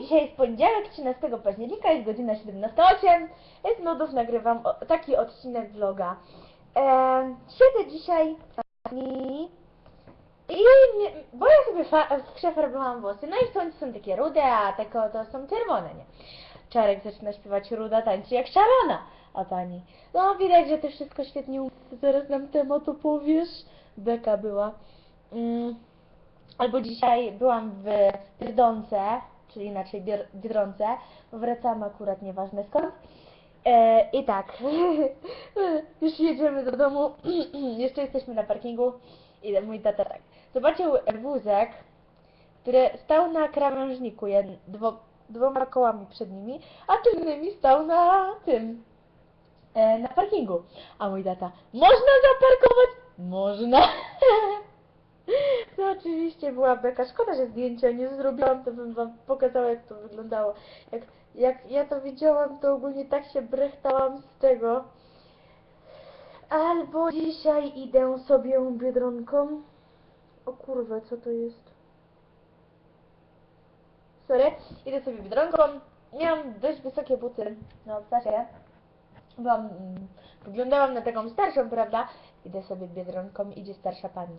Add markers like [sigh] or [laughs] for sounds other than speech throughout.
dzisiaj jest poniedziałek, 13 października, jest godzina 17.08. Z nudów nagrywam taki odcinek vloga. E, siedzę dzisiaj i nie, bo ja sobie w farbowałam włosy, no i w są takie rude, a tako to są czerwone, nie? Czarek zaczyna śpiewać ruda, tańczy jak szarana, a pani, no widać, że ty wszystko świetnie zaraz nam temat opowiesz. Beka była. Mm. Albo dzisiaj byłam w Biedronce, czyli inaczej Bier- Biedronce, wracam akurat nieważne skąd. E, I tak, [laughs] już jedziemy do domu, [clears throat] jeszcze jesteśmy na parkingu i mój tata tak, zobaczył wózek, który stał na krawężniku, jed, dwo, dwoma kołami przed nimi, a tylnymi stał na tym, e, na parkingu. A mój tata, można zaparkować? Można. [laughs] No oczywiście była beka. Szkoda, że zdjęcia nie zrobiłam, to bym wam pokazała jak to wyglądało. Jak, jak ja to widziałam, to ogólnie tak się brechtałam z tego. Albo dzisiaj idę sobie biedronką. O kurwa, co to jest? Sorry, idę sobie biedronką. Miałam dość wysokie buty na obcasie. Byłam, mm, wyglądałam na taką starszą, prawda? Idę sobie biedronką, idzie starsza pani.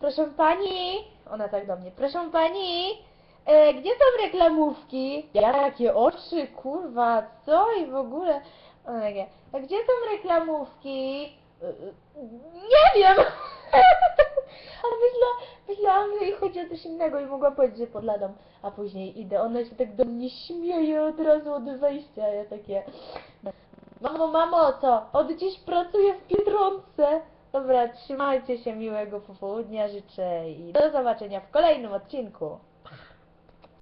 Proszę pani, ona tak do mnie, proszę pani, e, gdzie są reklamówki? Ja takie oczy, kurwa, co i w ogóle. Ona takie, a gdzie są reklamówki? E, e, Nie wiem! [laughs] A myśla, myślałam, że jej chodzi o coś innego i mogła powiedzieć, że pod ladą. A później idę, ona się tak do mnie śmieje od razu od wejścia, ja takie... Mamo, mamo, co? Od dziś pracuję w Biedronce. Dobra, trzymajcie się, miłego popołudnia życzę i do zobaczenia w kolejnym odcinku.